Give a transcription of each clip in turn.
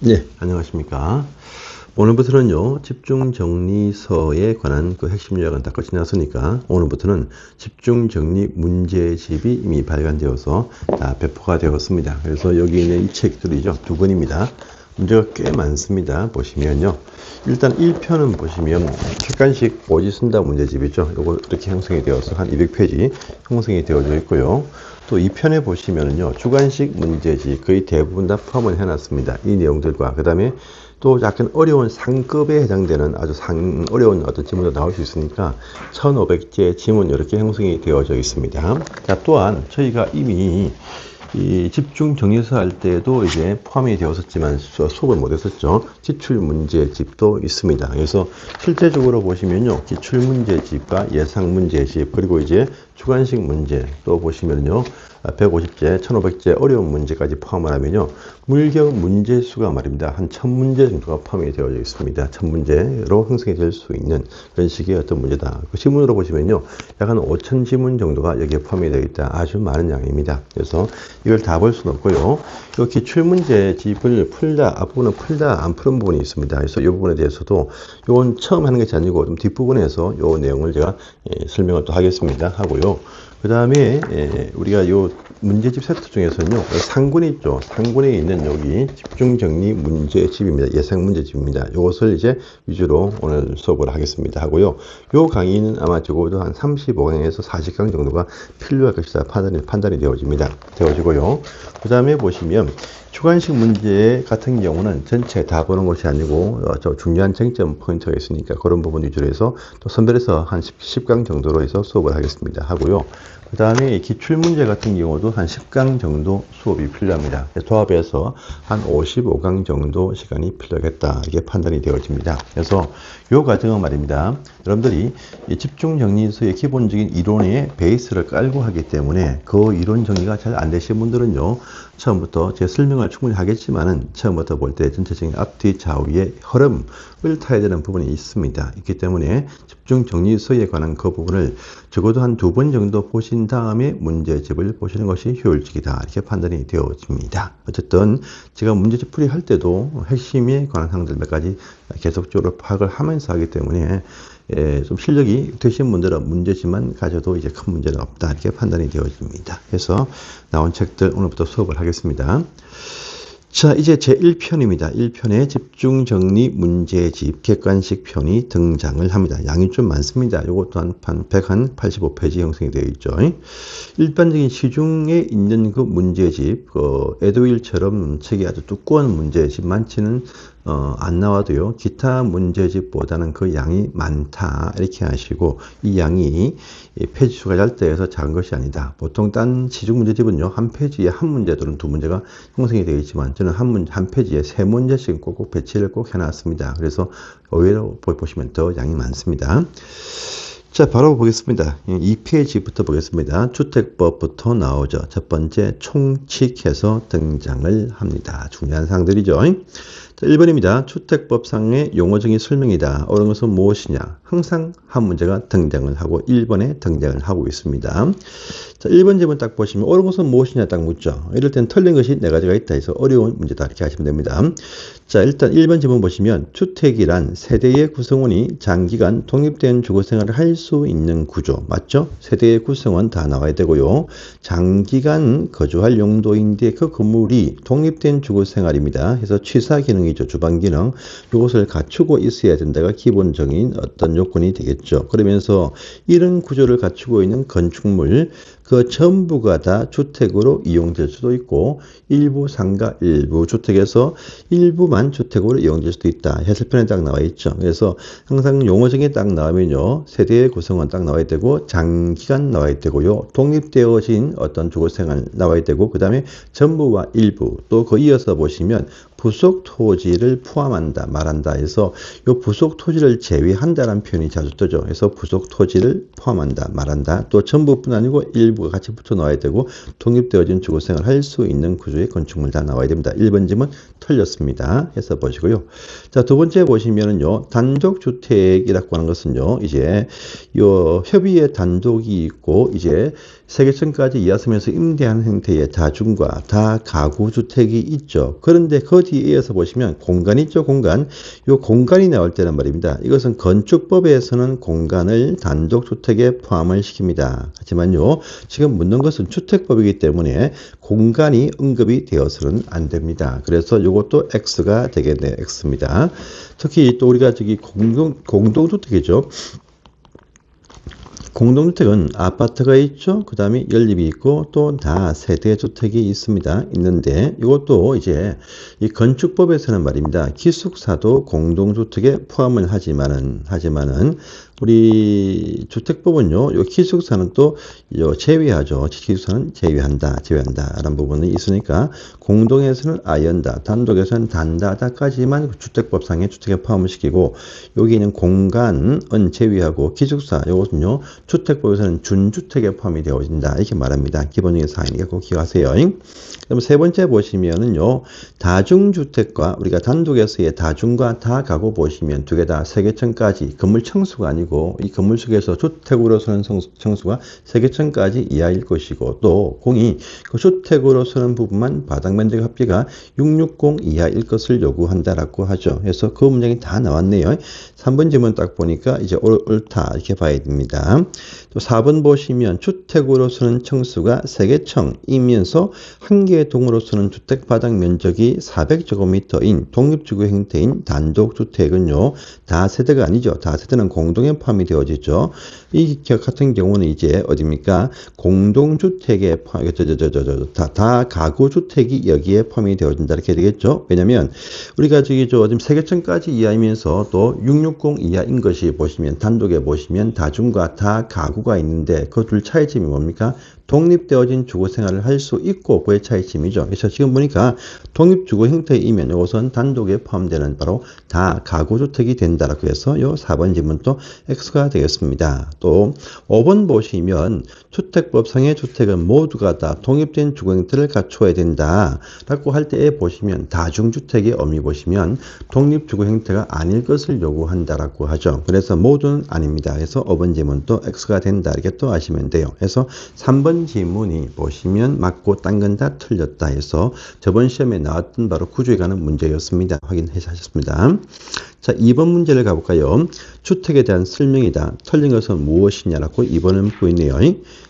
네, 안녕하십니까. 오늘부터는요, 집중정리서에 관한 그 핵심 요약은 다 끝이 났으니까, 오늘부터는 집중정리 문제집이 이미 발간되어서 다 배포가 되었습니다. 그래서 여기 있는 이 책들이죠. 두 권입니다. 문제가 꽤 많습니다. 보시면요. 일단 1편은 보시면 객관식 오지 쓴다 문제집이죠. 요거 이렇게 형성이 되어서 한 200페이지 형성이 되어져 있고요. 또 2편에 보시면은요. 주관식 문제집 거의 대부분 다 포함을 해놨습니다. 이 내용들과 그 다음에 또 약간 어려운 상급에 해당되는 아주 상 어려운 어떤 지문도 나올 수 있으니까 1500개 지문 이렇게 형성이 되어져 있습니다. 자, 또한 저희가 이미 이 집중 정리서 할 때도 이제 포함이 되었었지만 수업을 못했었죠. 기출 문제집도 있습니다. 그래서 실제적으로 보시면요, 기출 문제집과 예상 문제집 그리고 이제 주관식 문제 또 보시면요, 150제, 1500제 어려운 문제까지 포함을 하면요. 물격 문제 수가 말입니다. 한 1000문제 정도가 포함이 되어져 있습니다. 1000문제로 형성이 될 수 있는 그런 식의 어떤 문제다. 그 지문으로 보시면요. 약 한 5000 지문 정도가 여기에 포함이 되어 있다. 아주 많은 양입니다. 그래서 이걸 다 볼 수는 없고요. 이 기출문제 집을 풀다, 앞부분은 풀다, 안 푸는 부분이 있습니다. 그래서 이 부분에 대해서도 이건 처음 하는 것이 아니고 좀 뒷부분에서 이 내용을 제가 예, 설명을 또 하겠습니다. 하고요. pero 그 다음에 우리가 요 문제집 세트 중에서는요 상군에 있죠. 상군에 있는 여기 집중정리 문제집입니다. 예상 문제집입니다. 이것을 이제 위주로 오늘 수업을 하겠습니다 하고요. 요 강의는 아마 적어도 한 35강에서 40강 정도가 필요할 것이다 판단이, 판단이 되어집니다. 되어지고요. 그 다음에 보시면 주관식 문제 같은 경우는 전체 다 보는 것이 아니고 어, 저 중요한 쟁점 포인트가 있으니까 그런 부분 위주로 해서 또 선별해서 한 10, 강 정도로 해서 수업을 하겠습니다 하고요 그 다음에 기출 문제 같은 경우도 한 10강 정도 수업이 필요합니다. 도합해서 한 55강 정도 시간이 필요하겠다. 이게 판단이 되어집니다. 그래서 요 과정은 말입니다. 여러분들이 집중 정리서의 기본적인 이론의 베이스를 깔고 하기 때문에 그 이론 정리가 잘 안 되신 분들은요 처음부터 제 설명을 충분히 하겠지만은 처음부터 볼 때 전체적인 앞뒤 좌우의 흐름을 타야 되는 부분이 있습니다. 있기 때문에 집중 정리서에 관한 그 부분을 적어도 한 두 번 정도 보신 다음에 문제집을 보시는 것이 효율적이다. 이렇게 판단이 되어집니다. 어쨌든 제가 문제집 풀이할 때도 핵심에 관한 사항들 몇 가지 계속적으로 파악을 하면서 하기 때문에 예, 좀 실력이 되신 분들은 문제지만 가져도 이제 큰 문제는 없다. 이렇게 판단이 되어집니다. 그래서 나온 책들 오늘부터 수업을 하겠습니다. 자, 이제 제1편입니다. 1편의 집중 정리 문제집 객관식 편이 등장을 합니다. 양이 좀 많습니다. 이것도 한, 한 185페이지 형성이 되어 있죠. 일반적인 시중에 있는 그 문제집, 그 에도일처럼 책이 아주 두꺼운 문제집 많지는 어, 안 나와도요. 기타 문제집보다는 그 양이 많다. 이렇게 하시고 이 양이 페이지 수가 얇다해서 작은 것이 아니다. 보통 딴 시중 문제집은요. 한 페이지에 한 문제 또는 두 문제가 형성이 되어 있지만 저는 한, 문, 한 페이지에 세 문제씩 꼭꼭 배치를 꼭 해놨습니다. 그래서 의외로 보시면 더 양이 많습니다. 자, 바로 보겠습니다. 2페이지부터 보겠습니다. 주택법부터 나오죠. 첫 번째, 총칙해서 등장을 합니다. 중요한 사항들이죠. 자, 1번입니다. 주택법상의 용어적인 설명이다. 옳은 것은 무엇이냐? 항상 한 문제가 등장을 하고 1번에 등장을 하고 있습니다. 자, 1번 질문 딱 보시면 옳은 것은 무엇이냐 딱 묻죠. 이럴 땐 틀린 것이 네 가지가 있다 해서 어려운 문제다 이렇게 하시면 됩니다. 자, 일단 1번 질문 보시면 주택이란 세대의 구성원이 장기간 독립된 주거 생활을 할 수 있는 구조 맞죠? 세대의 구성원 다 나와야 되고요. 장기간 거주할 용도인데 그 건물이 독립된 주거 생활입니다. 해서 취사 기능 이죠. 주방 기능. 이것을 갖추고 있어야 된다가 기본적인 어떤 요건이 되겠죠. 그러면서 이런 구조를 갖추고 있는 건축물 그 전부가 다 주택으로 이용될 수도 있고 일부 상가 일부 주택에서 일부만 주택으로 이용될 수도 있다. 해설편에 딱 나와 있죠. 그래서 항상 용어적인 딱 나오면요. 세대의 구성은 딱 나와야 되고 장기간 나와야 되고요. 독립되어진 어떤 주거생활 나와야 되고 그 다음에 전부와 일부 또 그 이어서 보시면 부속 토지를 포함한다 말한다 해서 이 부속 토지를 제외한다는 표현이 자주 뜨죠. 그래서 부속 토지를 포함한다 말한다. 또 전부뿐 아니고 일부가 같이 붙어 나와야 되고 독립되어진 주거생활 할 수 있는 구조의 건축물 다 나와야 됩니다. 1번 질문 틀렸습니다. 해서 보시고요. 자, 두 번째 보시면은요. 단독 주택이라고 하는 것은요. 이제 요 협의의 단독이 있고 이제 세계층까지 이어서면서 임대하는 형태의 다중과 다 가구 주택이 있죠. 그런데 그 뒤에 이어서 보시면 공간 있죠, 공간. 요 공간이 나올 때란 말입니다. 이것은 건축법에서는 공간을 단독 주택에 포함을 시킵니다. 하지만요, 지금 묻는 것은 주택법이기 때문에 공간이 언급이 되어서는 안 됩니다. 그래서 이것도 X가 되겠네요. X입니다. 특히 또 우리가 저기 공동, 공동주택이죠. 공동주택은 아파트가 있죠. 그 다음에 연립이 있고 또 다 세대주택이 있습니다. 있는데 이것도 이제 이 건축법에서는 말입니다. 기숙사도 공동주택에 포함을 하지만은 하지만은 우리 주택법은요, 요 기숙사는 또 요 제외하죠. 기숙사는 제외한다, 제외한다. 라는 부분이 있으니까 공동에서는 아연다, 단독에서는 단다다까지만 주택법상의 주택에 포함을 시키고 여기는 공간은 제외하고 기숙사 요것은요 주택법에서는 준주택에 포함이 되어진다 이렇게 말합니다. 기본적인 사항이니까 꼭 기억하세요. 그럼 세 번째 보시면은요 다중주택과 우리가 단독에서의 다중과 다가구 보시면 두 개 다 세개층까지 건물 청수가 아니고 이 건물 속에서 주택으로서는 청수가 세개층까지 이하일 것이고 또 공이 그 주택으로서는 부분만 바닥 면적 합계가 660 이하일 것을 요구한다라고 하죠. 그래서 그 문장이 다 나왔네요. 3번 질문 딱 보니까 이제 옳다 이렇게 봐야 됩니다. 또 4번 보시면 주택으로서는 청수가 3개청이면서 한 개의 동으로서는 주택 바닥 면적이 400제곱미터인 독립주거 형태인 단독주택은요. 다 세대가 아니죠. 다 세대는 공동에 포함이 되어지죠. 이 같은 경우는 이제 어디입니까? 공동주택에 포함, 저, 저, 저, 저, 저, 다, 다 가구주택이 여기에 포함이 되어진다. 이렇게 되겠죠. 왜냐면 우리가 저기 저 지금 세개층까지 이하이면서 또 660 이하인 것이 보시면 단독에 보시면 다중과 다 가구가 있는데 그 둘 차이점이 뭡니까? 독립되어진 주거 생활을 할 수 있고 그의 차이점이죠. 그래서 지금 보니까 독립 주거 형태이면 이것은 단독에 포함되는 바로 다 가구주택이 된다라고 해서 요 4번 질문 또 X가 되겠습니다. 또 5번 보시면 주택법상의 주택은 모두가 다 독립된 주거 형태를 갖추어야 된다라고 할 때에 보시면 다중주택의 의미 보시면 독립 주거 형태가 아닐 것을 요구한다라고 하죠. 그래서 모두는 아닙니다. 그래서 5번 질문 또 X가 된다 이렇게 또 아시면 돼요. 그래서 3번 지문이 보시면 맞고 딴 건 다 틀렸다 해서 저번 시험에 나왔던 바로 구조에 관한 문제였습니다. 확인하셨습니다. 자, 2번 문제를 가볼까요? 주택에 대한 설명이다. 틀린 것은 무엇이냐라고 2번을 묻고 있네요.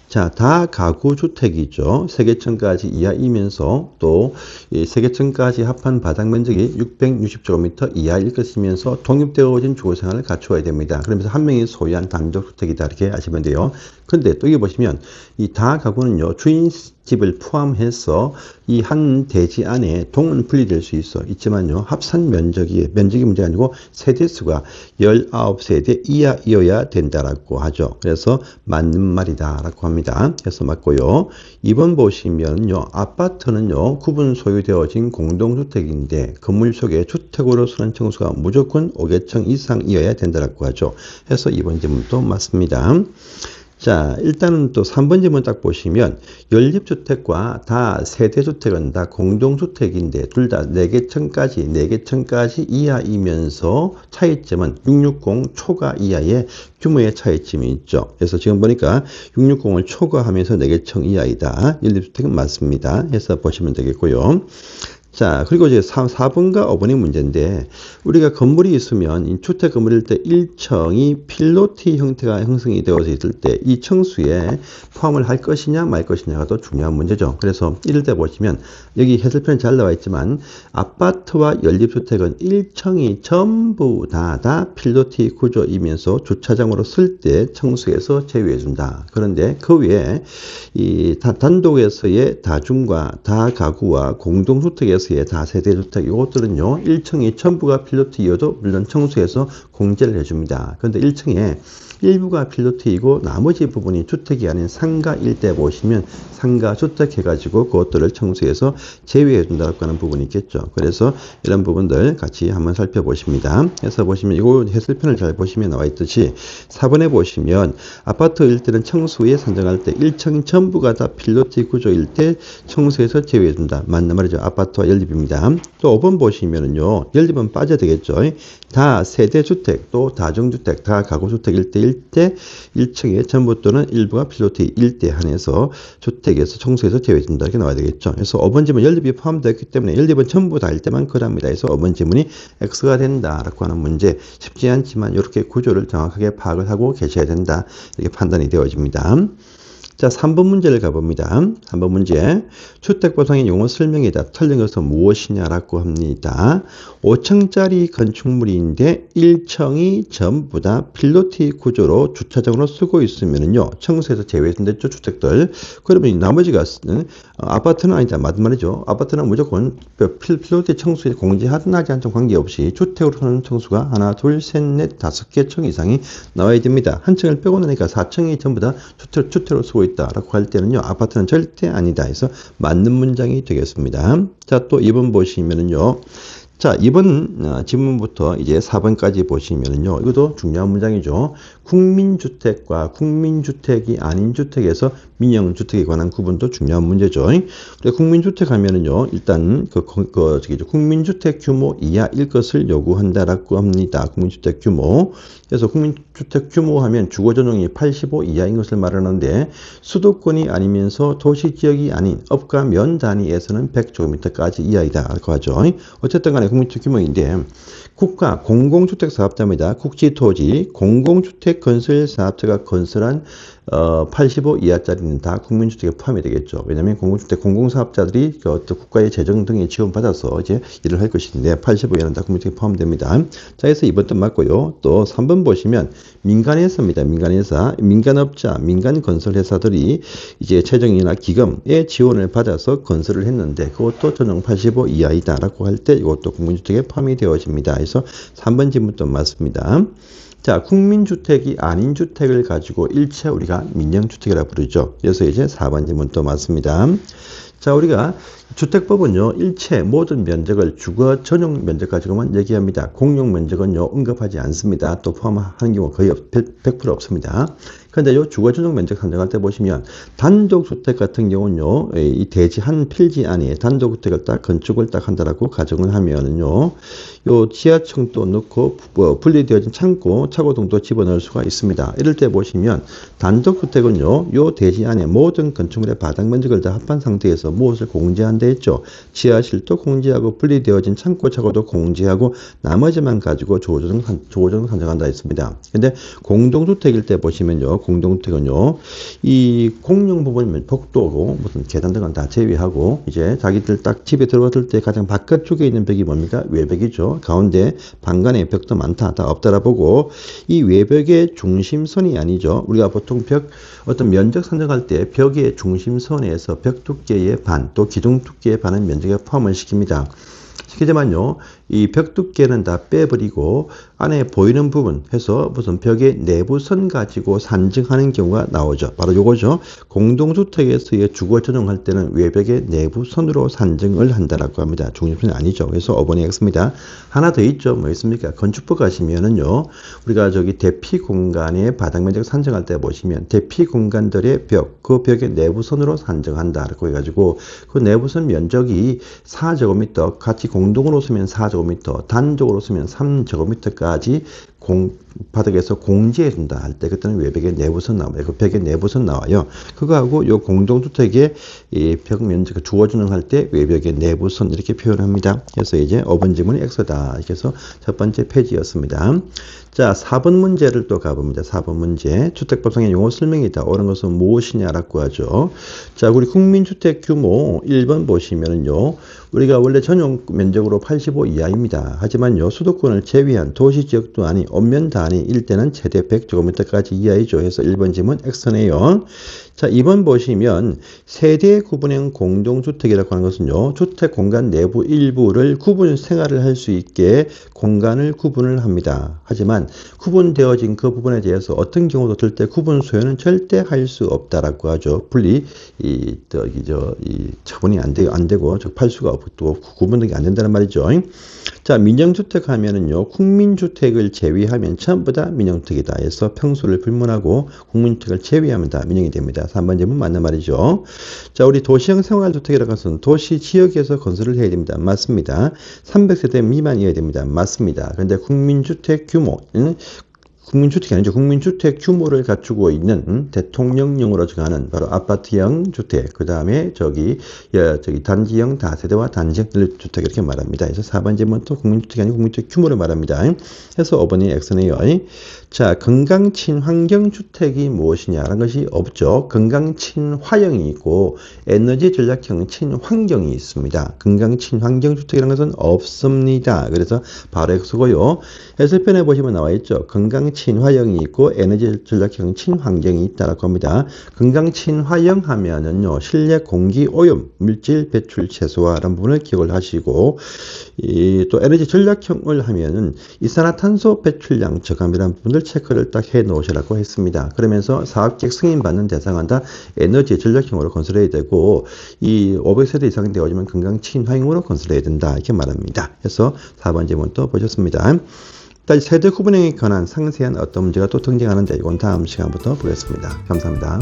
자, 다 가구 주택이죠. 세개층까지 이하이면서 또 세개층까지 합한 바닥 면적이 660제곱미터 이하일 것이면서 독립되어진 주거 생활을 갖추어야 됩니다. 그러면서 한 명이 소유한 단독 주택이다 이렇게 아시면 돼요. 근데 또 여기 보시면 이 다 가구는요 주인 집을 포함해서 이 한 대지 안에 동은 분리될 수 있어 있지만요 합산 면적이 면적이 문제 아니고 세대수가 19세대 이하이어야 된다라고 하죠. 그래서 맞는 말이다라고 합니다. 그래서 맞고요. 2번 보시면요 아파트는요 구분 소유되어진 공동주택인데 건물 속에 주택으로서는 청수가 무조건 5개층 이상이어야 된다라고 하죠. 해서 2번 질문도 맞습니다. 자, 일단은 또 3번 질문 딱 보시면 연립주택과 다 세대주택은 다 공동주택인데 둘 다 4개층까지 4개층까지 이하이면서 차이점은 660 초과 이하의 규모의 차이점이 있죠. 그래서 지금 보니까 660을 초과하면서 4개층 이하이다. 연립주택은 맞습니다. 해서 보시면 되겠고요. 자, 그리고 이제 4, 4번과 5번의 문제인데, 우리가 건물이 있으면, 주택 건물일 때 1층이 필로티 형태가 형성이 되어서 있을 때, 이 층수에 포함을 할 것이냐, 말 것이냐가 더 중요한 문제죠. 그래서 이럴 때 보시면, 여기 해설편에 잘 나와 있지만, 아파트와 연립주택은 1층이 전부 다, 다 필로티 구조이면서 주차장으로 쓸때 층수에서 제외해준다. 그런데 그 외에, 이 단독에서의 다중과 다가구와 공동주택에서 의 다세대 주택 이것들은요 1층이 전부가 필로티여도 물론 청수해서 공제를 해줍니다. 그런데 1층에 일부가 필로티이고 나머지 부분이 주택이 아닌 상가 일대 보시면 상가 주택 해가지고 그것들을 청소해서 제외해 준다고 하는 부분이 있겠죠. 그래서 이런 부분들 같이 한번 살펴보십니다. 그래서 보시면 이거 해설편을 잘 보시면 나와 있듯이 4번에 보시면 아파트 일대는 청수에 산정할 때 1층 전부가 다 필로티 구조일 때 청소해서 제외해 준다. 맞는 말이죠. 아파트와 연립입니다. 또 5번 보시면은요, 연립은 빠져야 되겠죠. 다 세대주택, 또 다중주택, 다 가구주택 일대 1대 1층에 전부 또는 일부가 필로티 1대 한해서 주택에서 청소에서 제외된다. 이렇게 나와야 되겠죠. 그래서 5번 지문 연립이 포함되어 있기 때문에 연립은 전부 다 일대만 거랍니다. 그래서 5번 지문이 X가 된다라고 하는 문제 쉽지 않지만 이렇게 구조를 정확하게 파악을 하고 계셔야 된다. 이렇게 판단이 되어집니다. 자, 3번 문제를 가봅니다. 3번 문제. 주택보상의 용어 설명이다. 틀린 것은 무엇이냐라고 합니다. 5층짜리 건축물인데 1층이 전부 다 필로티 구조로 주차장으로 쓰고 있으면요. 청소에서 제외됐죠, 주택들. 그러면 나머지가, 어, 아파트는 아니다. 맞는 말이죠. 아파트는 무조건 필, 필로티 청소에 공제 하든 하지 않든 관계없이 주택으로 하는 청소가 하나, 둘, 셋, 넷, 다섯 개 층 이상이 나와야 됩니다. 한 층을 빼고 나니까 4층이 전부 다 주택, 주택으로 쓰고 있다라고 할 때는요, 아파트는 절대 아니다 해서 맞는 문장이 되겠습니다. 자, 또 2번 보시면은요, 자, 이번 어, 지문부터 이제 4번까지 보시면은요, 이것도 중요한 문장이죠. 국민주택과 국민주택이 아닌 주택에서 민영주택에 관한 구분도 중요한 문제죠. 국민주택 하면은요, 일단 그, 그 저기 국민주택 규모 이하일 것을 요구한다라고 합니다. 국민주택 규모. 그래서 국민주택 규모 하면 주거 전용이 85 이하인 것을 말하는데 수도권이 아니면서 도시 지역이 아닌 업과 면 단위에서는 100제곱미터까지 이하이다라고 하죠. 어쨌든 간에 국민주택 규모인데 국가 공공주택 사업자입니다. 국지토지 공공주택 건설 사업자가 건설한 어, 85 이하짜리는 다 국민주택에 포함이 되겠죠. 왜냐하면 공공주택 공공사업자들이 그 어떤 국가의 재정 등에 지원받아서 이제 일을 할 것인데 85 이하는 다 국민주택에 포함됩니다. 자, 그래서 이번 도 맞고요. 또 3번 보시면 민간회사입니다. 민간회사, 민간업자, 민간건설회사들이 이제 재정이나 기금의 지원을 받아서 건설을 했는데 그것도 전용 85 이하이다라고 할 때 이것도 국민주택에 포함이 되어집니다. 그래서 3번 질문도 맞습니다. 자, 국민주택이 아닌 주택을 가지고 일체 우리가 민영주택이라고 부르죠. 그래서 이제 4번 질문 또 맞습니다. 자, 우리가 주택법은요, 일체 모든 면적을 주거 전용 면적 가지고만 얘기합니다. 공용 면적은요, 언급하지 않습니다. 또 포함하는 경우 거의 100% 없습니다. 그런데 요 주거 전용 면적 산정할 때 보시면 단독주택 같은 경우는요, 이 대지 한 필지 안에 단독주택을 딱 건축을 딱 한다라고 가정을 하면은요, 요 지하층도 넣고 뭐 분리되어진 창고, 차고 등도 집어넣을 수가 있습니다. 이럴 때 보시면 단독주택은요, 요 대지 안에 모든 건축물의 바닥 면적을 다 합한 상태에서 무엇을 공제한다 했죠. 지하실도 공제하고 분리되어진 창고, 차고도 공제하고 나머지만 가지고 조정, 조정 산정한다 했습니다. 근데 공동주택일 때 보시면요, 공동주택은요, 이 공용 부분이면 복도고 무슨 계단 등은 다 제외하고 이제 자기들 딱 집에 들어갔을 때 가장 바깥쪽에 있는 벽이 뭡니까? 외벽이죠. 가운데 방간에 벽도 많다. 다 없다라 보고 이 외벽의 중심선이 아니죠. 우리가 보통 벽 어떤 면적 산정할 때 벽의 중심선에서 벽 두께의 반 또 기둥 두께의 반은 면적에 포함을 시킵니다. 시키지만요. 이 벽 두께는 다 빼버리고 안에 보이는 부분 해서 무슨 벽의 내부선 가지고 산정하는 경우가 나오죠. 바로 요거죠. 공동주택에서의 주거 전용할 때는 외벽의 내부선으로 산정을 한다라고 합니다. 중립선이 아니죠. 그래서 5번이 X입니다. 하나 더 있죠. 뭐 있습니까? 건축법 가시면은요. 우리가 저기 대피 공간의 바닥 면적 산정할 때 보시면 대피 공간들의 벽, 그 벽의 내부선으로 산정한다 라고 해가지고 그 내부선 면적이 4제곱미터 같이 공동으로 쓰면 4제곱미터, 단적으로 쓰면 3제곱미터까지 공, 바닥에서 공지해 준다 할 때 그때는 외벽의 내부선 나와요. 그 벽의 내부선 나와요. 그거하고 요 공동주택의 이벽 면적 주어주는 할때 외벽의 내부선 이렇게 표현합니다. 그래서 이제 5번 지문이 X다. 이렇게 해서 첫 번째 페이지였습니다. 자, 4번 문제를 또 가봅니다. 4번 문제. 주택법상의 용어 설명이다. 옳은 것은 무엇이냐라고 하죠. 자, 우리 국민주택 규모 1번 보시면은요. 우리가 원래 전용 면적으로 85 이하입니다. 하지만요. 수도권을 제외한 도시 지역도 아닌 엄면 단위 일대는 최대 100제곱미터까지 이하이죠. 해서 1번 지문 X네요. 자, 2번 보시면 세대 구분형 공동주택이라고 하는 것은요. 주택 공간 내부 일부를 구분 생활을 할 수 있게 공간을 구분을 합니다. 하지만 구분되어진 그 부분에 대해서 어떤 경우도 들때 구분 소유는 절대 할 수 없다라고 하죠. 분리 이 저기 저이 처분이 안 되고 안 되고 저 팔수가 없고 구분 등이 안 된다. 된다는 말이죠. 자, 민영주택 하면은요, 국민주택을 제외하면 전부 다 민영주택이다. 해서 평수를 불문하고 국민주택을 제외하면 다 민영이 됩니다. 3번 질문 맞는 말이죠. 자, 우리 도시형 생활주택이라고 해서는 도시 지역에서 건설을 해야 됩니다. 맞습니다. 300세대 미만이어야 됩니다. 맞습니다. 그런데 국민주택 규모, 응? 국민주택이 아니죠. 국민주택 규모를 갖추고 있는 음, 대통령령으로 정하는 바로 아파트형 주택, 그 다음에 저기 예, 저기 단지형 다세대와 단지형 주택 이렇게 말합니다. 그래서 4번 질문도 국민주택이 아니고 국민주택 규모를 말합니다. 그래서 5번이 X네요. 자, 건강 친환경 주택이 무엇이냐라는 것이 없죠. 건강 친화형이 있고 에너지 전략형 친환경이 있습니다. 건강 친환경 주택이라는 것은 없습니다. 그래서 바로 X고요. S편에 보시면 나와 있죠. 건강 친화형이 있고 에너지 전략형 친환경이 있다라고 합니다. 건강 친화형 하면은요. 실내 공기 오염, 물질 배출 최소화라는 부분을 기억을 하시고 이 또 에너지 전략형을 하면은 이산화탄소 배출량 저감이라는 부분을 체크를 딱 해 놓으시라고 했습니다. 그러면서 사업계획 승인 받는 대상은 다 에너지 전략형으로 건설해야 되고 이 500세대 이상 되어지면 건강 친환경으로 건설해야 된다 이렇게 말합니다. 그래서 4번 질문 또 보셨습니다. 다시 세대 구분형에 관한 상세한 어떤 문제가 또 등장하는데 이건 다음 시간부터 보겠습니다. 감사합니다.